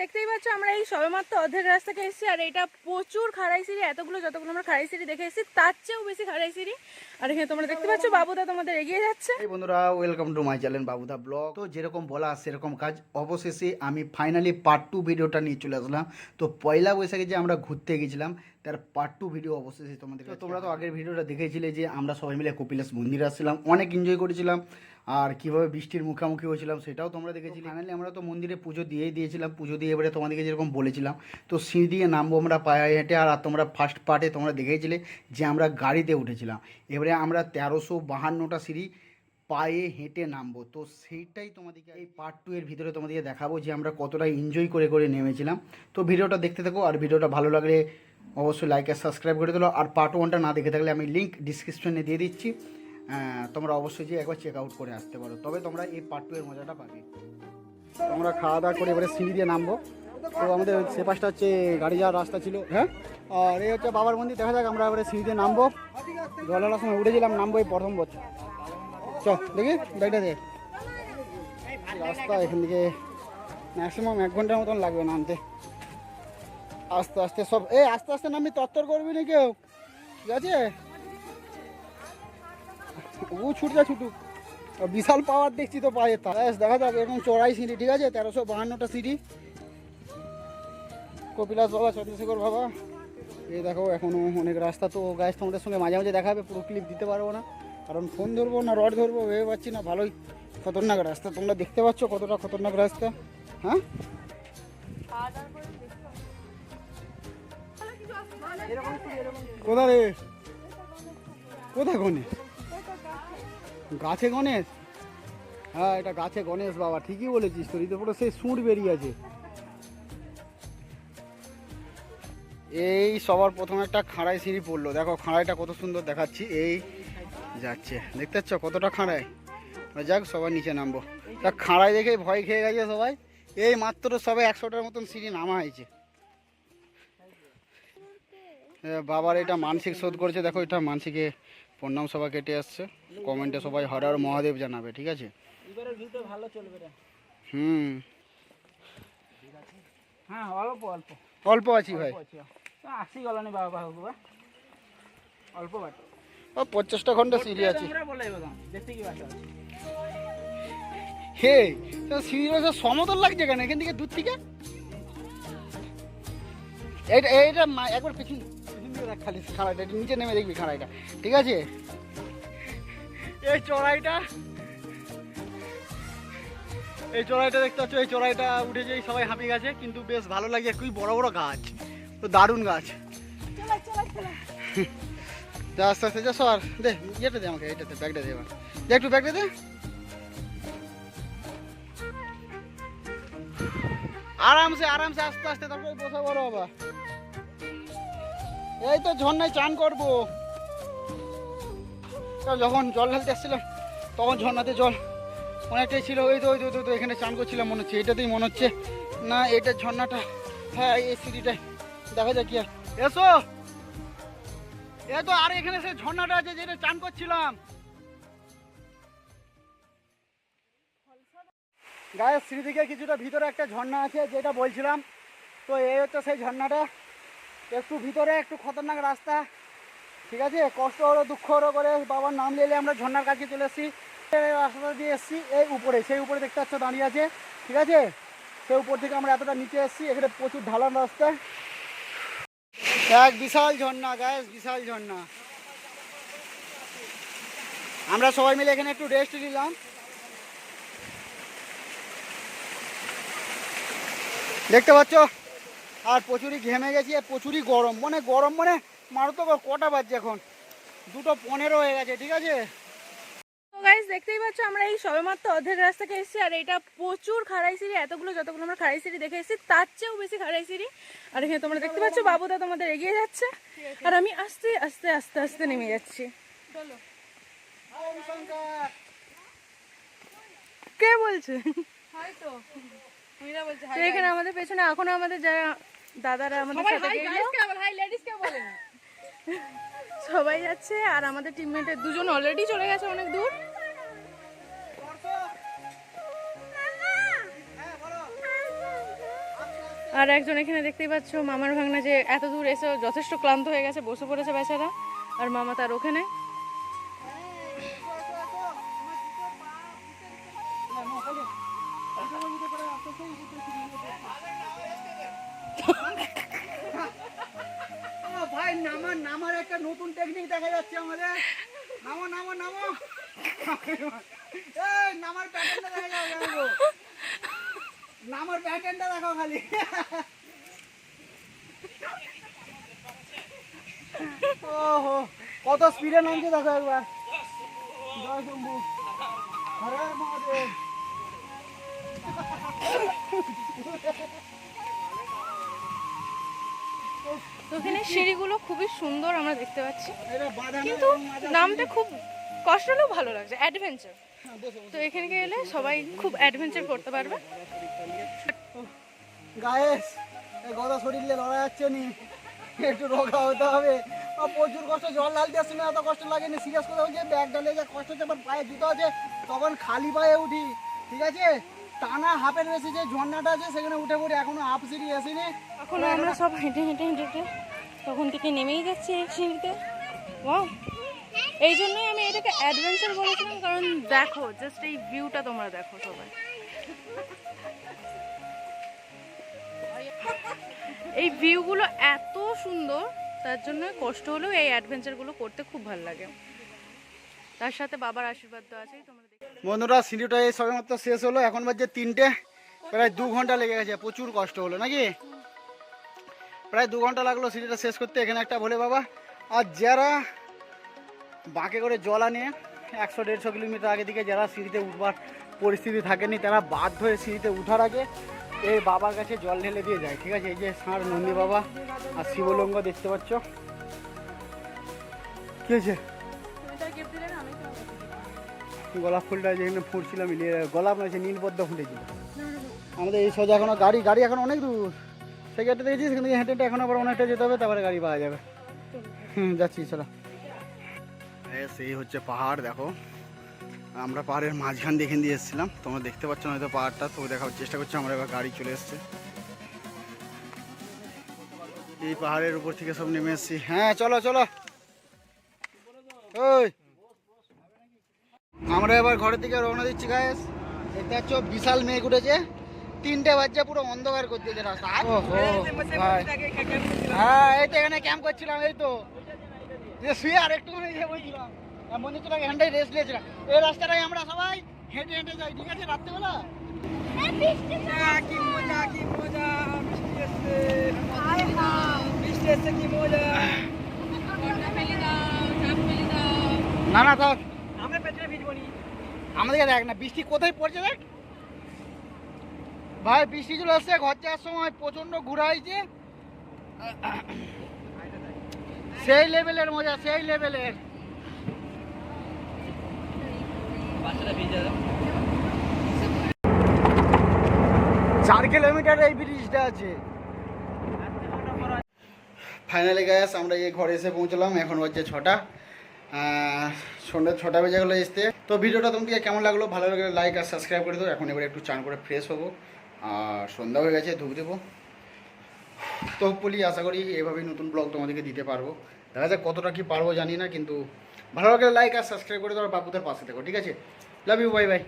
দেখতেই পাচ্ছ আমরা এই সবেমাত্র অর্ধেক রাস্তা থেকে এসেছি আর এটা প্রচুর খাড়াই সিঁড়ি এতগুলো যতগুলো আমরা খাড়াই সিঁড়ি দেখে এসেছি তার চেয়েও বেশি খাড়াই সিঁড়ি। আর এখানে তোমরা দেখতে পাচ্ছ বাবুদা তোমাদের এগিয়ে যাচ্ছে। এই বন্ধুরা welcome to my channel Babuda blog তো যেরকম বলা সেরকম কাজ। অবশেষে আমি ফাইনালি পার্ট টু ভিডিওটা নিয়ে চলে আসলাম। তো পয়লা বৈশাখে যে আমরা ঘুরতে গেছিলাম তার পার্ট টু ভিডিও অবশেষে তোমাদের তোমরা তো আগের ভিডিওটা দেখেছিলে যে আমরা সবাই মিলে কপিলাস মন্দিরে আসছিলাম অনেক এনজয় করেছিলাম। আর কীভাবে বৃষ্টির মুখোমুখি হয়েছিলাম সেটাও তোমরা দেখেছিলে। ফাইনালি আমরা তো মন্দিরে পুজো দিয়েই দিয়েছিলাম, পুজো দিয়ে এবারে তোমাদেরকে যেরকম বলেছিলাম। তো সিঁড়ি দিয়ে নামবো আমরা পায়ে হেঁটে, আর তোমরা ফার্স্ট পার্টে তোমরা দেখেছিলে যে আমরা গাড়িতে উঠেছিলাম। এবারে আমরা তেরোশো বাহান্নটা সিঁড়ি পায়ে হেঁটে নামবো। তো সেইটাই তোমাদেরকে এই পার্ট টু এর ভিতরে তোমাদেরকে দেখাবো যে আমরা কতটা এনজয় করে করে নেমেছিলাম। তো ভিডিওটা দেখতে থাকো, আর ভিডিওটা ভালো লাগলে অবশ্যই লাইক আর সাবস্ক্রাইব করে দিলো। আর পার্ট ওয়ানটা না দেখে থাকলে আমি লিঙ্ক ডিসক্রিপশনে দিয়ে দিচ্ছি। তোমরা অবশ্যই যে একবার চেক আউট করে আসতে পারো। তবে তোমরা এই পার্ট টু এর মজাটা পাবে। তোমরা খাওয়া দাওয়া করে এবারে সিঁড়ি দিয়ে নামবো। তো আমাদের সে পাশটা হচ্ছে গাড়ি যাওয়ার রাস্তা ছিল। হ্যাঁ? আর এই হচ্ছে বাবার মন্দির। দেখা যাক আমরা এবারে সিঁড়ি দিয়ে নামবো। জলের সময় উঠেছিলাম নামবো এই প্রথম বছর। চ দেখি গাড়িটা দে। রাস্তা এখান থেকে ম্যাক্সিমাম এক ঘণ্টার মতন লাগবে নামতে। আস্তে আস্তে সব এই আস্তে আস্তে নামবি, তত্তর করবি না কেউ ঠিক আছে? ও ছুট যা ছুটুক বিশাল পাওয়ার দেখছি তো পায়ে তা। দেখা যাক, এরকম চড়াই সিঁড়ি, ঠিক আছে? তেরোশো বাহান্নটা সিঁড়ি। কপিলাস বাবা, চন্দ্রশেখর বাবা। এই দেখো এখনও অনেক রাস্তা তো গাছ তোমাদের সঙ্গে মাঝে মাঝে দেখা হবে পুরো ক্লিপ দিতে পারব না। কারণ ফোন ধরবো না রড ধরবো, ভেবে পাচ্ছি না, ভালোই খতরনাক রাস্তা। তোমরা দেখতে পাচ্ছ কতটা খতরনাক রাস্তা হ্যাঁ? কোথা রে? কোথায় গণেশ গাছে গণেশ? হ্যাঁ এটা গাছে গণেশ বাবা, ঠিকই বলেছিস তোর তো পুরো সেই সুঁড় বেরিয়ে আছে। এই সবার প্রথমে একটা খাড়াই সিঁড়ি পড়ল। দেখো, খাঁড়াইটা কত সুন্দর দেখাচ্ছি। এই যাচ্ছে, দেখতে পাচ্ছ কতটা খাড়াই যাক সবাই নিচে নামবো। তা খাড়াই দেখে ভয় খেয়ে গেছে সবাই। এই মাত্র সবে একশোটার মতন সিঁড়ি নামা হয়েছে। বাবার এটা মানসিক শোধ করেছে, দেখো এটা মানসিকে প্রণাম সভা কেটে আসছে। কমেন্টে সবাই হর হর মহাদেব জানাবে ঠিক আছে? এবারে ভিউটা ভালো চলবে রে। হুম। হ্যাঁ অল্প অল্প। অল্প আছি ভাই। আসি গলানি বাবা অল্প বাট। ও পঞ্চাশটা ঘণ্টা সিঁড়ি আছে। হে তো সিঁড়ির সমতল লাগছে কেন? এখান থেকে দূর থেকে? এইটা এইটা একবার পেছন খালি খাড়াইটা, নিচে নেমে দেখবি খাড়াইটা, ঠিক আছে? এই চড়াইটা। এই চড়াইটা দেখতে পাচ্ছ, এই চড়াইটা উঠে যেই সবাই হাঁপিয়ে গেছে, কিন্তু বেশ ভালো লাগে, খুবই বড় বড় গাছ তো দারুণ গাছ। আস্তে আস্তে, যা, সর, দে, ইয়েটা দে আমাকে, এইটাতে, ব্যাগটা দে দে, একটু ব্যাগটা দে। আরামসে আরামসে, আস্তে আস্তে, তারপরে বসে বড় বাবা এই তো ঝর্ণায় চান করব। যখন জল ঢালতে আসছিলাম তখন ঝর্ণাতে জল অনেকটাই ছিল। ওই তো ওই তো তো, এখানে চান করছিলাম মনে হচ্ছে। এটাতেই মনে হচ্ছে না এটা ঝর্ণাটা হ্যাঁ এই সিঁড়িটাই দেখা যাক এসো! এ তো আর এখানে সে ঝর্ণাটা আছে যেটা চান করছিলাম। গায়ের সিঁড়ি দিকে কিছুটা ভিতরে একটা ঝর্ণা আছে যেটা বলছিলাম। তো এই হচ্ছে সেই ঝর্ণাটা। একটু ভিতরে, একটু খতরনাক রাস্তা। ঠিক আছে? কষ্ট হলো, দুঃখ হলো করে বাবার নাম নিলে আমরা ঝর্নার কাছে চলে এসেছি। রাস্তাটা দিয়ে এসেছি, এই উপরে, সেই উপরে দেখতে পাচ্ছ দাঁড়িয়ে আছে। ঠিক আছে? সেই উপর থেকে আমরা এতটা নিচে এসেছি, এখানে প্রচুর ঢালান রাস্তা। এক বিশাল ঝর্ণা গায়ে বিশাল ঝর্ণা। আমরা সবাই মিলে এখানে একটু রেস্ট নিলাম। দেখতে পাচ্ছ? আর প্রচুরই ঘেমে গেছি আর প্রচুরই গরম। মানে গরম মানে মারো তো কটা বাজছে এখন? দুটো পনেরো হয়ে গেছে ঠিক আছে? তো গাইস দেখতেই পাচ্ছ আমরা এই সবেমাত্র অর্ধেক রাস্তা থেকে এসেছি আর এটা প্রচুর খাড়াই সিঁড়ি এতগুলো যতগুলো আমরা খাড়াই সিঁড়ি দেখে এসেছি তার চেয়েও বেশি খাড়াই সিঁড়ি। আর এখানে তোমরা দেখতে পাচ্ছ বাবুদা তোমাদের এগিয়ে যাচ্ছে আর আমি আস্তে আস্তে আস্তে আস্তে নেমে যাচ্ছি। কে বলছে? তো এখানে আমাদের পেছনে এখনও আমাদের যারা দাদারা আমাদের সাথে গেলো। সবাই যাচ্ছে আর আমাদের টিমমেটের দুজন অলরেডি চলে গেছে অনেক দূর। আর একজন এখানে দেখতেই পাচ্ছ মামার ভাগনা যে এত দূর এসে যথেষ্ট ক্লান্ত হয়ে গেছে বসে পড়েছে বেচারা আর মামা তার ওখানে। ভাই, নামার নামার একটা নতুন টেকনিক দেখা যাচ্ছে আমাদের। নামো নামো নামো। এই, নামার দেখা যাবে নামার প্যাটার্নটা দেখো খালি। ওহো, কত স্পিডে নামছে দেখো একবার। জয় শম্ভু। হরে মহাদেব। তো এখানে সিঁড়িগুলো খুবই সুন্দর আমরা দেখতে পাচ্ছি। কিন্তু নামটা খুব কষ্ট হলেও ভালো লাগছে অ্যাডভেঞ্চার তো এখানে এলে সবাই খুব অ্যাডভেঞ্চার করতে পারবে। গায়েস এই গদা শরীরে লড়া যাচ্ছে নি। একটু রোগা হতে হবে। প্রচুর কষ্ট জল ঢালতে আসছে না এত কষ্ট লাগেনি। সিরিয়াস কথা হচ্ছে ব্যাগ ডালে যা কষ্ট হচ্ছে আমার পায়ে জুতো আছে তখন খালি পায়ে উঠি। ঠিক আছে? টানা হাফের বেশি যে ঝর্ণাটা আছে, সেখানে উঠে পড়ি এখনও হাফ সিঁড়ি আসেনি। এখন আমরা সব হেঁটে হেঁটে হেঁটে হেঁটে তখন থেকে নেমেই যাচ্ছি এই সিঁড়িতে। এই জন্যই আমি এটাকে অ্যাডভেঞ্চার বলেছিলাম, কারণ দেখো জাস্ট এই ভিউটা তোমরা দেখো সবাই। এই ভিউগুলো এত সুন্দর, তার জন্য কষ্ট হলেও এই অ্যাডভেঞ্চারগুলো করতে খুব ভালো লাগে। তার সাথে বাবার আশীর্বাদ তো আছেই তোমরা বন্ধুরা সিঁড়িটা এই সবেমাত্র শেষ হলো। এখন বাজছে তিনটে প্রায় দু ঘণ্টা লেগে গেছে প্রচুর কষ্ট হলো নাকি? প্রায় দু ঘণ্টা লাগল সিঁড়িটা শেষ করতে এখানে একটা ভোলে বাবা। আর যারা বাঁকে করে জল আনে একশো দেড়শো কিলোমিটার আগে দিকে যারা সিঁড়িতে উঠবার পরিস্থিতি থাকেনি তারা বাধ্য হয়ে সিঁড়িতে উঠার আগে এই বাবার কাছে জল ঢেলে দিয়ে যায় ঠিক আছে? এই যে ষাঁড় নন্দী বাবা আর শিবলঙ্গ দেখতে পাচ্ছ। কি হয়েছে? গোলাপ ফুলটা যেখানে ফুটছিল মিলিয়ে গোলাপ নয়, সে নীলপদ্ম ফুটেছিল আমাদের এই সোজা এখনও গাড়ি গাড়ি এখন অনেক দূর। সেই গাড়িটা দেখেছি সেখান হেঁটে হেঁটে এখন আবার অনেকটা যেতে হবে, তারপরে গাড়ি পাওয়া যাবে। হুম, যাচ্ছি, চলো। সেই হচ্ছে পাহাড়, দেখো। আমরা পাহাড়ের মাঝখান এখান দিয়ে এসেছিলাম। তোমরা দেখতে পাচ্ছ না হয়তো পাহাড়টা তো দেখার চেষ্টা করছি, আমরা এবার গাড়ি চলে এসছে। এই পাহাড়ের উপর থেকে সব নেমে এসেছি। হ্যাঁ চলো চলো। ওই আমরা এবার ঘরের দিকে রওনা দিচ্ছি গায়েস দেখতে পাচ্ছ বিশাল মেঘ উঠেছে তিনটে বাচ্চা পুরো অন্ধকার করে দিয়েছে রাস্তা। হ্যাঁ এই তো এখানে ক্যাম্প করছিলাম এই তো যে শুয়ে আর একটু ইয়ে বলছিলাম মনে হচ্ছিল এখানটাই রেস্ট নিয়েছিলাম এই রাস্তাটাই আমরা সবাই হেঁটে হেঁটে যাই ঠিক আছে রাত্রেবেলা না না থাক আমাদেরকে দেখ না, বৃষ্টি কোথায় পড়ছে দেখ? ভাই, বৃষ্টি চলে আসছে, ঘর যাওয়ার সময় প্রচণ্ড ঘোরা হয়েছে। সেই লেভেলের মজা, সেই লেভেলের চার কিলোমিটার এই ব্রিজটা আছে। ফাইনালি গ্যাস আমরা এই ঘরে এসে পৌঁছলাম, এখন হচ্ছে ছটা। সন্ধ্যে ছটা বেজে গেলো আসতে তো ভিডিওটা তোমাকে কেমন লাগল? ভালো লাগলে লাইক আর সাবস্ক্রাইব করে দেবো এখন এবার একটু চান করে ফ্রেশ হব। আর সন্ধ্যা হয়ে গেছে, ধুপ দেবো। তো বলি আশা করি এভাবেই নতুন ব্লগ তোমাদেরকে দিতে পারব। দেখা যাক কতটা কি পারব, জানি না, কিন্তু ভালো লাগলে লাইক আর সাবস্ক্রাইব করে দেওয়ার বাপুদের পাশে থাকো, ঠিক আছে? Love you bye bye